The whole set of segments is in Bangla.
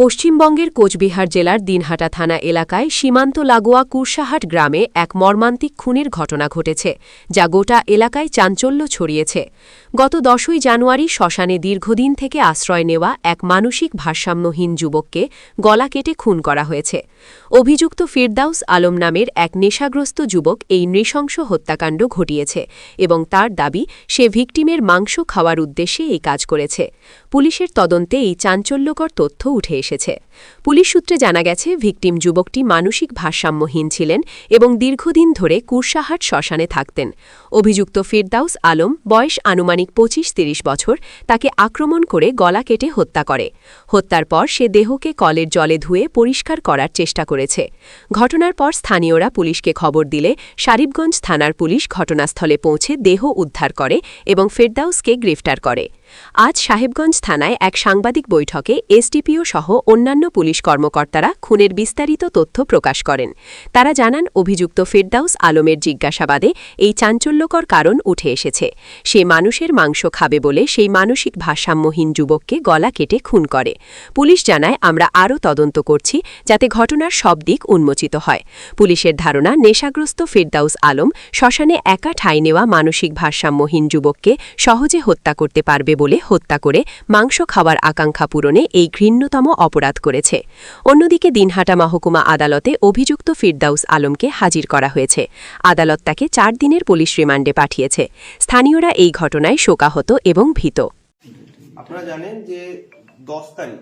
পশ্চিমবঙ্গের কোচবিহার জেলার দিনহাটা থানা এলাকায় সীমান্ত লাগোয়া কুরসাহাট গ্রামে এক মর্মান্তিক খুনের ঘটনা ঘটেছে, যা গোটা এলাকায় চাঞ্চল্য ছড়িয়েছে। গত দশই জানুয়ারি শ্মশানে দীর্ঘদিন থেকে আশ্রয় নেওয়া এক মানসিক ভারসাম্যহীন যুবককে গলা কেটে খুন করা হয়েছে। অভিযুক্ত ফিরদাউস আলম নামের এক নেশাগ্রস্ত যুবক এই নৃশংস হত্যাকাণ্ড ঘটিয়েছে এবং তার দাবি, সে ভিকটিমের মাংস খাওয়ার উদ্দেশ্যে এই কাজ করেছে। পুলিশের তদন্তে এই চাঞ্চল্যকর তথ্য উঠে এসেছে। পুলিশ সূত্রে জানা গেছে, ভিকটিম যুবকটি মানসিক ভারসাম্যহীন ছিলেন এবং দীর্ঘদিন ধরে কুরসাহাট শ্মশানে থাকতেন। অভিযুক্ত ফিরদাউস আলম, বয়স আনুমানিক পঁচিশ তিরিশ বছর, তাকে আক্রমণ করে গলা কেটে হত্যা করে। হত্যার পর সে দেহকে কলের জলে ধুয়ে পরিষ্কার করার চেষ্টা করেছে। ঘটনার পর স্থানীয়রা পুলিশকে খবর দিলে শারিবগঞ্জ থানার পুলিশ ঘটনাস্থলে পৌঁছে দেহ উদ্ধার করে এবং ফেরদাউসকে গ্রেফতার করে। আজ সাহেবগঞ্জ থানায় এক সাংবাদিক বৈঠকে এসডিপিও সহ অন্যান্য পুলিশ কর্মকর্তারা খুনের বিস্তারিত তথ্য প্রকাশ করেন। তারা জানান, অভিযুক্ত ফেরদাউস আলমের জিজ্ঞাসাবাদে এই চাঞ্চল্যকর কারণ উঠে এসেছে। সে মানুষের মাংস খাবে বলে সেই মানসিক ভারসাম্যহীন যুবককে গলা কেটে খুন করে। পুলিশ জানায়, আমরা আরও তদন্ত করছি যাতে ঘটনার সব দিক উন্মোচিত হয়। পুলিশের ধারণা, নেশাগ্রস্ত ফেরদাউস আলম শ্মশানে একা ঠাঁই নেওয়া মানসিক ভারসাম্যহীন যুবককে সহজে হত্যা করতে পারবে বলে হত্যা করে মাংস খাওয়ার আকাঙ্ক্ষা পূরণে এই ঘৃণ্যতম অপরাধ করেছে। অন্যদিকে দিনহাটা মহকুমা আদালতে অভিযুক্ত ফিরদাউস আলমকে হাজির করা হয়েছে। আদালত তাকে চার দিনের পুলিশ রিমান্ডে পাঠিয়েছে। স্থানীয়রা এই ঘটনায় শোকাহত এবং ভীত। আপনারা জানেন যে দশ তারিখ,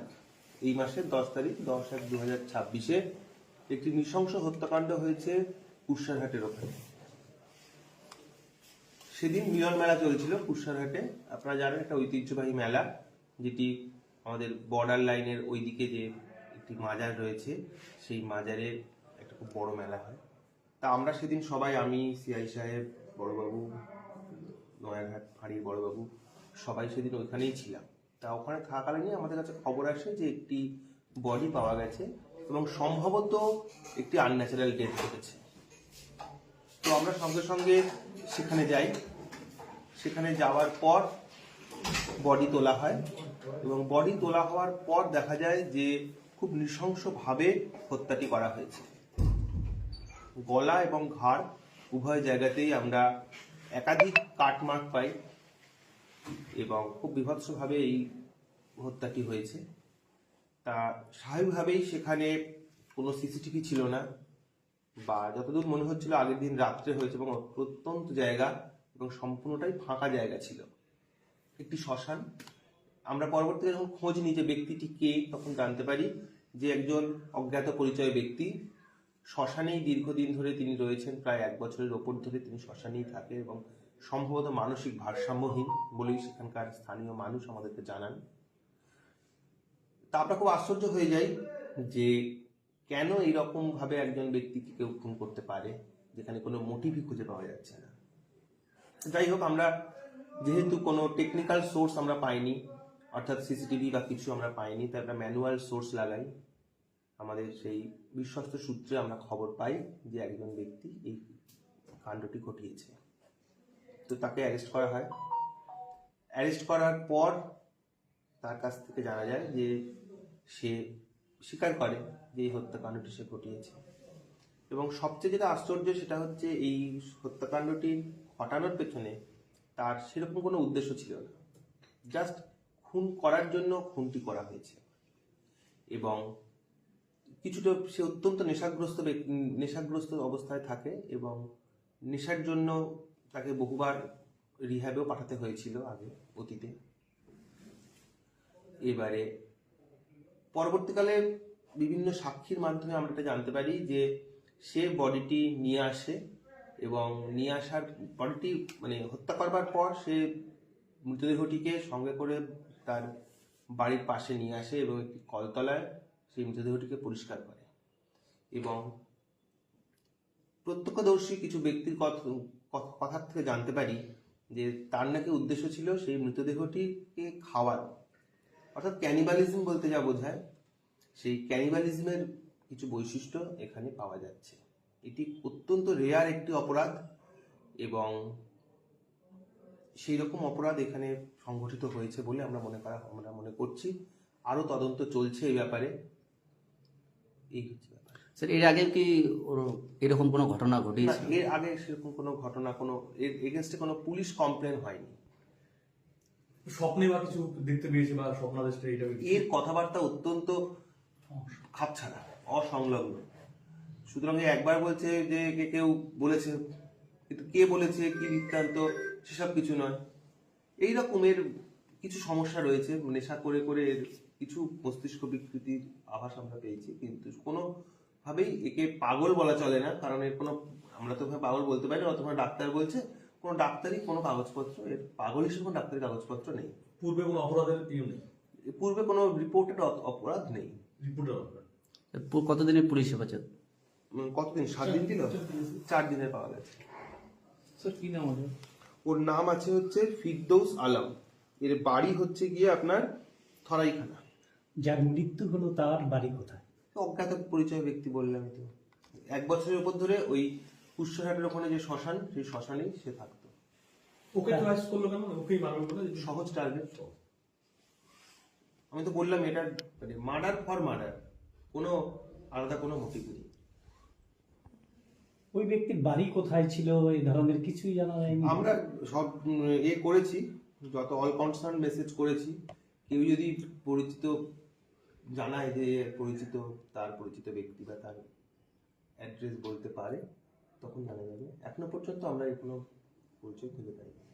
এই মাসের দশ তারিখ, দশ এক দু হাজার ছাব্বিশে একটি নৃশংস হত্যাকাণ্ড হয়েছে কুশারহাটের ওখানে। সেদিন মিলন মেলা চলছিল কুশারহাটে আপনারা জানেন একটা ঐতিহ্যবাহী মেলা, যেটি আমাদের বর্ডার লাইনের ওইদিকে যে একটি মাজার রয়েছে, সেই মাজারে একটা খুব বড় মেলা হয়। তা আমরা সেদিন সবাই, আমি, সিআই সাহেব, বড়বাবু, নয়াঘাট ফাঁড়ির বড়বাবু, সবাই সেদিন ওইখানেই ছিলাম। তা ওখানে থাকাকালীনই আমাদের কাছে খবর আসে যে একটি বডি পাওয়া গেছে এবং সম্ভবত একটি আনন্যাচারাল ডেথ ঘটেছে। তো আমরা সঙ্গে সঙ্গে সেখানে যাই। সেখানে যাওয়ার পর বডি তোলা হয় এবং বডি তোলা হওয়ার পর দেখা যায় যে খুব নৃশংসভাবে হত্যাটি করা হয়েছে। গলা এবং ঘাড় উভয় জায়গাতেই আমরা একাধিক কাটমার্ক পাই এবং খুব বিভৎসভাবে এই হত্যাটি হয়েছে। তা স্বাভাবিকভাবেই সেখানে কোনো সিসিটিভি ছিল না। বা যতদূর মনে হচ্ছিল আগের দিন রাত্রে হয়েছে এবং প্রত্যন্ত জায়গা এবং সম্পূর্ণটাই ফাঁকা জায়গা ছিল। একটি শ্মশান। আমরা পরবর্তীতে যখন খোঁজ নিই যে ব্যক্তিটি কে, তখন জানতে পারি যে একজন অজ্ঞাত পরিচয় ব্যক্তি। শ্মশানেই দীর্ঘদিন ধরে তিনি রয়েছেন, প্রায় এক বছরের ওপর ধরে তিনি শ্মশানেই থাকে এবং সম্ভবত মানসিক ভারসাম্যহীন বলেই সেখানকার স্থানীয় মানুষ আমাদেরকে জানান। তা আমরা খুব আশ্চর্য হয়ে যাই যে কেন এইরকম ভাবে একজন ব্যক্তিকে কেউ খুন করতে পারে? যেখানে কোনো মোটিভই খুঁজে পাওয়া যাচ্ছে না। যাই হোক, আমরা যেহেতু কোনো টেকনিক্যাল সোর্স আমরা পাইনি, অর্থাৎ সিসিটিভি বা কিছু আমরা পাইনি, তাই আমরা ম্যানুয়াল সোর্স লাগাই। আমাদের সেই বিশ্বস্ত সূত্রে আমরা খবর পাই যে একজন ব্যক্তি এই কাণ্ডটি ঘটিয়েছে। তো তাকে অ্যারেস্ট করা হয়। অ্যারেস্ট করার পর তার কাছ থেকে জানা যায় যে সে স্বীকার করে যে এই হত্যাকাণ্ডটি সে ঘটিয়েছে। এবং সবচেয়ে যেটা আশ্চর্য সেটা হচ্ছে এই হত্যাকাণ্ডটি ঘটানোর পেছনে তার সেরকম কোনো উদ্দেশ্য ছিল না। জাস্ট খুন করার জন্য খুনটি করা হয়েছে। এবং কিছুটা সে অত্যন্ত নেশাগ্রস্ত নেশাগ্রস্ত অবস্থায় থাকে এবং নেশার জন্য তাকে বহুবার রিহ্যাবেও পাঠাতে হয়েছিল আগে অতীতে। এবারে পরবর্তীকালে বিভিন্ন সাক্ষীর মাধ্যমে আমরা এটা জানতে পারি যে সে বডিটি নিয়ে আসে এবং নিয়ে আসার বডিটি মানে হত্যা করবার পর সে মৃতদেহটিকে সঙ্গে করে তার বাড়ির পাশে নিয়ে আসে এবং একটি কলতলায় সেই মৃতদেহটিকে পরিষ্কার করে। এবং প্রত্যক্ষদর্শী কিছু ব্যক্তির কথা কথার থেকে জানতে পারি যে তার নাকি উদ্দেশ্য ছিল সেই মৃতদেহটিকে খাওয়ার অর্থাৎ ক্যানিবালিজম বলতে যা বোঝায় সেই ক্যানিবালিজমের কিছু বৈশিষ্ট্য এখানে পাওয়া যাচ্ছে। এটি অত্যন্ত রেয়ার একটি অপরাধ এবং সেই রকম অপরাধ এখানে সংঘটিত হয়েছে বলে আমরা মনে করা আমরা মনে করছি। আরও তদন্ত চলছে এই ব্যাপারে। এই হচ্ছে স্যার এর আগে কি এরকম কোনো ঘটনা ঘটেছে এর আগে সেরকম কোনো ঘটনা কোনো এর এগেনস্টে কোনো পুলিশ কমপ্লেন হয়নি। স্বপ্নে বা কিছু দেখতে পেয়েছে বা স্বপ্নাদেশটা এটা এর কথাবার্তা অত্যন্ত খাপছাড়া, অসংলগ্ন। সুতরাং একবার বলছে যে কে কেউ বলেছে, কিন্তু কে বলেছে, কি বৃত্তান্ত, সেসব কিছু নয়। এই রকমের কিছু সমস্যা রয়েছে, নেশা করে করে এর কিছু মস্তিষ্ক বিকৃতির আভাস আমরা পেয়েছি, কিন্তু কোনোভাবেই একে পাগল বলা চলে না, কারণ এর কোনো, আমরা তো পাগল বলতে পারি না, অথবা ডাক্তার বলছে কোনো ডাক্তারই কোনো কাগজপত্র এর পাগল হিসেবে কোনো ডাক্তারি কাগজপত্র নেই। পূর্বে কোনো অপরাধের ইয়ে নেই? পূর্বে কোনো রিপোর্টেড অপরাধ নেই। রিপোর্টার পু- কতদিনের পুলিশ হেফাজত? কতদিন? সাত দিন ছিল? চার দিনের পাওয়া গেছে। স্যার কি নাম আছে ওর নাম আছে হচ্ছে ফিরদৌস আলম। এর বাড়ি হচ্ছে গিয়ে আপনার থরাইখানা। যার মৃত্যু হলো তার বাড়ি কোথায়? অজ্ঞাত পরিচয় ব্যক্তি বললাম তো। এক বছরের উপর ধরে ওই কুশ্বরহাটের ওখানে যে শ্মশান সেই শ্মশানেই সে থাকতো। ওকে চয়েস করল কেন? ওকেই মারবে বলে সহজ টার্গেট আমি তো বললাম এটা মানে মার্ডার ফর মার্ডার কোনো আলাদা কোনো মোটিভ নেই। ওই ব্যক্তির বাড়ি কোথায় ছিল? এই ধরনের কিছুই জানা যায়নি। আমরা সব এ করেছি যত অল কনসার্ন মেসেজ করেছি। কেউ যদি পরিচিত জানায় যে পরিচিত তার পরিচিত ব্যক্তি বা তার অ্যাড্রেস বলতে পারে তখন জানা যাবে। এখনও পর্যন্ত আমরা এর কোনো পরিচয় খুঁজে পাইনি।